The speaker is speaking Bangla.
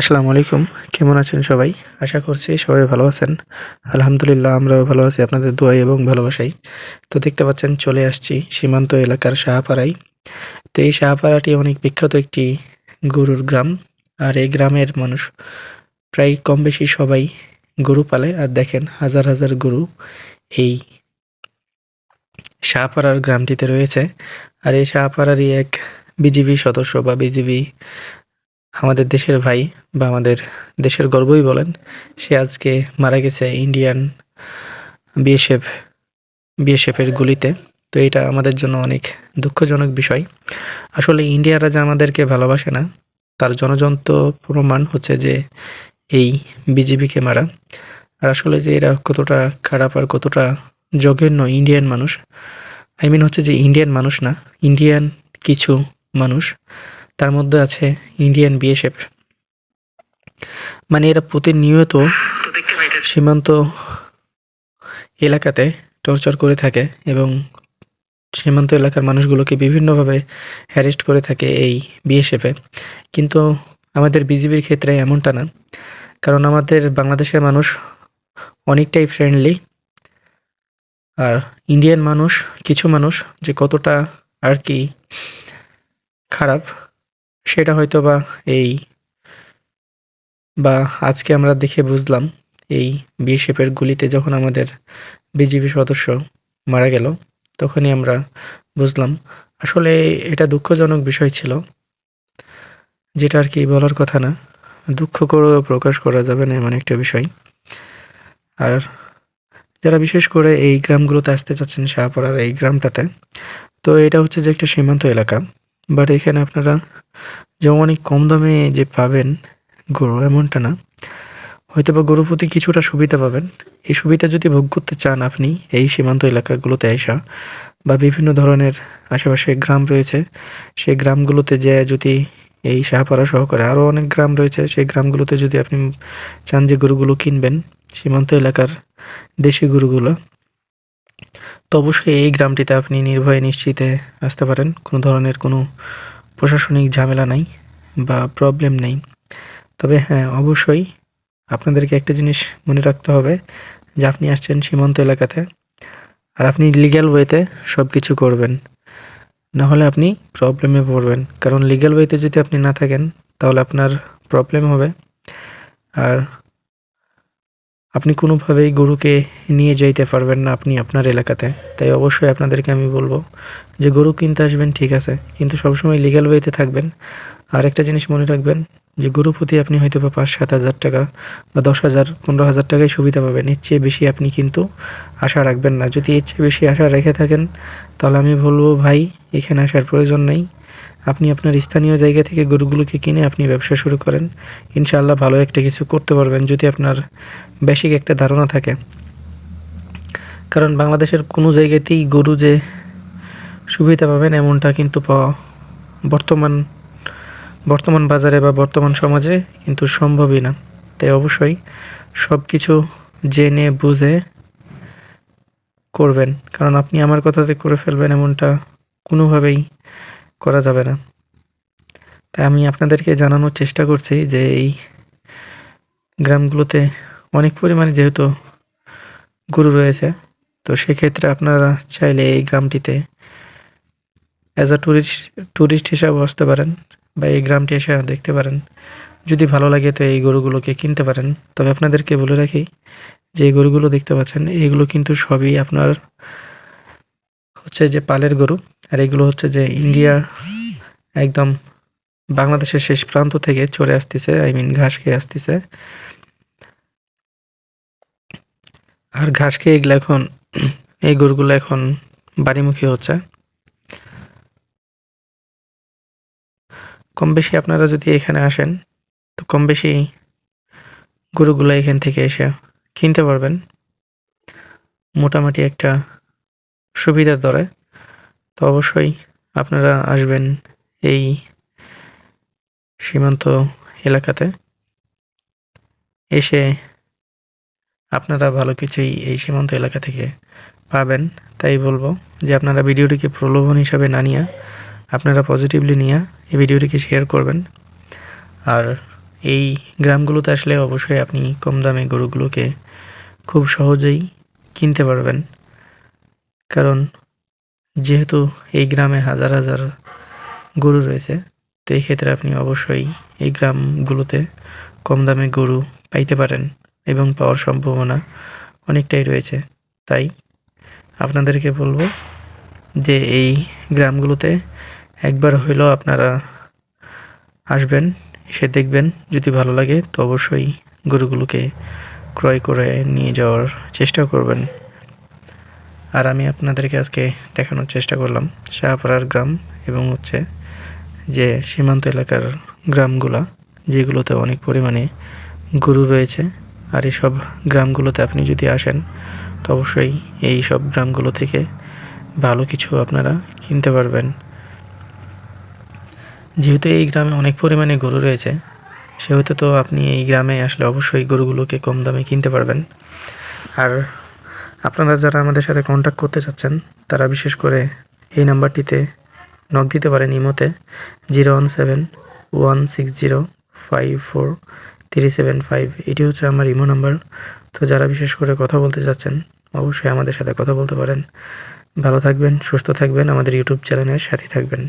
আসসালামু আলাইকুম। কেমন আছেন সবাই? আশা করছি সবাই ভালো আছেন। আলহামদুলিল্লাহ আমরাও ভালো আছি। আপনাদের দোয়াই এবং ভালোবাসাই। তো দেখতে পাচ্ছেন, চলে আসছি সীমান্ত এলাকার শাহপাড়ায়। তো এই শাহপাড়াটি অনেক বিখ্যাত একটি গরুর গ্রাম। আর এই গ্রামের মানুষ প্রায় কম বেশি সবাই গরু পালে। আর দেখেন, হাজার হাজার গরু এই শাহপাড়ার গ্রামটিতে রয়েছে। আর এই শাহপাড়ারই এক বিজিবি সদস্য বা বিজিবি আমাদের দেশের ভাই বা আমাদের দেশের গর্বই বলেন, সে আজকে মারা গেছে ইন্ডিয়ান বিএসএফ বিএসএফের গুলিতে। তো এটা আমাদের জন্য অনেক দুঃখজনক বিষয়। আসলে ইন্ডিয়ারা যে আমাদেরকে ভালোবাসে না। তার জনযন্ত্র প্রমাণ হচ্ছে যে এই বিজেপিকে মারা। আর আসলে যে এরা কতটা খারাপ আর কতটা জঘন্য ইন্ডিয়ান মানুষ আই মিন হচ্ছে যে ইন্ডিয়ান মানুষ না ইন্ডিয়ান কিছু মানুষ। তার মধ্যে আছে ইন্ডিয়ান বিএসএফ। মানে এরা প্রতিনিয়ত সীমান্ত এলাকাতে টর্চার করে থাকে এবং সীমান্ত এলাকার মানুষগুলোকে বিভিন্নভাবে হ্যারেস্ট করে থাকে এই বিএসএফে কিন্তু আমাদের বিজিবির ক্ষেত্রে এমনটা না, কারণ আমাদের বাংলাদেশের মানুষ অনেকটাই ফ্রেন্ডলি আর ইন্ডিয়ান মানুষ, কিছু মানুষ যে কতটা আর কি খারাপ সেটা হয়তো বা এই, বা আজকে আমরা দেখে বুঝলাম এই বিএসএফের গুলিতে যখন আমাদের বিজিবি সদস্য মারা গেল, তখনই আমরা বুঝলাম আসলে এটা দুঃখজনক বিষয় ছিল, যেটা আর কি বলার কথা না। দুঃখ করেও প্রকাশ করা যাবে না এমন একটা বিষয়। আর যারা বিশেষ করে এই গ্রামগুলোতে আসতে চাচ্ছেন শাহপাড়ার এই গ্রামটাতে, তো এটা হচ্ছে যে একটা সীমান্ত এলাকা। বাট এখানে আপনারা যেমন অনেক কম দামে যে পাবেন গরু এমনটা না। হয়তো বা গরু প্রতি কিছুটা সুবিধা পাবেন। এই সুবিধা যদি ভোগ করতে চান আপনি এই সীমান্ত এলাকাগুলোতে আসা বা বিভিন্ন ধরনের আশেপাশে গ্রাম রয়েছে, সেই গ্রামগুলোতে যে যদি এই শাহপাড়া সহকারে আরও অনেক গ্রাম রয়েছে, সেই গ্রামগুলোতে যদি আপনি চান যে গরুগুলো কিনবেন, সীমান্ত এলাকার দেশি গরুগুলো তো অবশ্যই এই গ্রামটিতে আপনি নির্ভয়ে নিশ্চিতে আসতে পারেন। কোনো ধরনের কোনো প্রশাসনিক ঝামেলা নাই বা প্রবলেম নেই। তবে হ্যাঁ অবশ্যই আপনাদেরকে একটা জিনিস মনে রাখতে হবে যে আপনি আসছেন সীমান্ত এলাকাতে আর আপনি লিগ্যাল ওয়েতে সব কিছু করবেন। না হলে আপনি প্রবলেমে পড়বেন। কারণ লিগ্যাল ওয়েতে যদি আপনি না থাকেন, তাহলে আপনার প্রবলেম হবে। আর আপনি কোনোভাবেই গরুকে নিয়ে যাইতে পারবেন না আপনি আপনার এলাকাতে। তাই অবশ্যই আপনাদেরকে আমি বলব যে গরু কিনতে আসবেন, ঠিক আছে। কিন্তু সবসময় লিগ্যাল ওয়েতে থাকবেন। আর একটা জিনিস মনে রাখবেন যে গরু প্রতি আপনি হয়তো বা পাঁচ সাত হাজার টাকা বা দশ হাজার, পনেরো হাজার টাকায় সুবিধা পাবেন। এর চেয়ে বেশি আপনি কিন্তু আশা রাখবেন না। যদি এর চেয়ে বেশি আশা রেখে থাকেন, তাহলে আমি বলব, ভাই, এখানে আসার প্রয়োজন নেই। আপনি আপনার স্থানীয় জায়গা থেকে গরুগুলোকে কিনে আপনি ব্যবসা শুরু করেন। ইনশাআল্লাহ ভালো একটা কিছু করতে পারবেন যদি আপনার বেসিক একটা ধারণা থাকে। কারণ বাংলাদেশের কোনো জায়গাতেই গরু যে সুবিধা পাবেন এমনটা কিন্তু পাওয়া বর্তমান বর্তমান বাজারে বা বর্তমান সমাজে কিন্তু সম্ভবই না। তাই অবশ্যই সব কিছু জেনে, বুঝে করবেন। কারণ আপনি আমার কথাতে করে ফেলবেন এমনটা কোনোভাবেই করা যাবে না। তাই আমি আপনাদেরকে জানানোর চেষ্টা করছি যে এই গ্রামগুলোতে অনেক পরিমাণে যেহেতু গরু রয়েছে, তো সেক্ষেত্রে আপনারা চাইলে এই গ্রামটিতে অ্যাজ আ ট্যুরিস্ট ট্যুরিস্ট হিসাবে আসতে পারেন বা এই গ্রামটি এসে দেখতে পারেন। যদি ভালো লাগে তো এই গরুগুলোকে কিনতে পারেন। তবে আপনাদেরকে বলে রাখি যে গরুগুলো দেখতে পাচ্ছেন এইগুলো কিন্তু সবই আপনার হচ্ছে যে পালের গরু, আর এগুলো হচ্ছে যে ইন্ডিয়া একদম বাংলাদেশের শেষ প্রান্ত থেকে চলে আসতেছে আই মিন ঘাস খেয়ে আসতেছে। আর ঘাস খেয়ে এগুলো এখন, এই গরুগুলো এখন বাড়িমুখী হচ্ছে। কম বেশি আপনারা যদি এখানে আসেন, তো কম বেশি গরুগুলো এখান থেকে এসে কিনতে পারবেন। মোটামুটি একটা সুবিধার দরে। তো অবশ্যই আপনারা আসবেন এই সীমান্ত এলাকাতে। এসে আপনারা ভালো কিছুই এই সীমান্ত এলাকা থেকে পাবেন। তাই বলব যে আপনারা ভিডিওটিকে প্রলোভন হিসাবে না নিয়ে, আপনারা পজিটিভলি নিয়ে এই ভিডিওটিকে শেয়ার করবেন। আর এই গ্রামগুলোতে আসলে অবশ্যই আপনি কম দামে গরুগুলোকে খুব সহজেই কিনতে পারবেন। কারণ যেহেতু এই গ্রামে হাজার হাজার গরু রয়েছে, তো এই ক্ষেত্রে আপনি অবশ্যই এই গ্রামগুলোতে কম দামে গরু পাইতে পারেন এবং পাওয়ার সম্ভাবনা অনেকটাই রয়েছে। তাই আপনাদেরকে বলব যে এই গ্রামগুলোতে একবার হইলেও আপনারা আসবেন, এসে দেখবেন। যদি ভালো লাগে, তো অবশ্যই গরুগুলোকে ক্রয় করে নিয়ে যাওয়ার চেষ্টা করবেন। আর আমি আপনাদেরকে আজকে দেখানোর চেষ্টা করলাম শাহপাড়ার গ্রাম এবং হচ্ছে যে সীমান্ত এলাকার গ্রামগুলা, যেগুলোতে অনেক পরিমাণে গরু রয়েছে। আর এসব গ্রামগুলোতে আপনি যদি আসেন, তো অবশ্যই এই সব গ্রামগুলো থেকে ভালো কিছু আপনারা কিনতে পারবেন। যেহেতু এই গ্রামে অনেক পরিমাণে গরু রয়েছে, সেহেতু তো আপনি এই গ্রামে আসলে অবশ্যই গরুগুলোকে কম দামে কিনতে পারবেন। আর আপনারা যারা আমাদের সাথে কন্ট্যাক্ট করতে চাচ্ছেন, তারা বিশেষ করে এই নাম্বারটিতে নক দিতে পারেন ইমোতে zero one seven one six zero five four three seven five এটি হচ্ছে আমার ইমো নাম্বার। তো যারা বিশেষ করে কথা বলতে চাচ্ছেন, অবশ্যই আমাদের সাথে কথা বলতে পারেন। ভালো থাকবেন, সুস্থ থাকবেন, আমাদের ইউটিউব চ্যানেলের সাথে থাকবেন।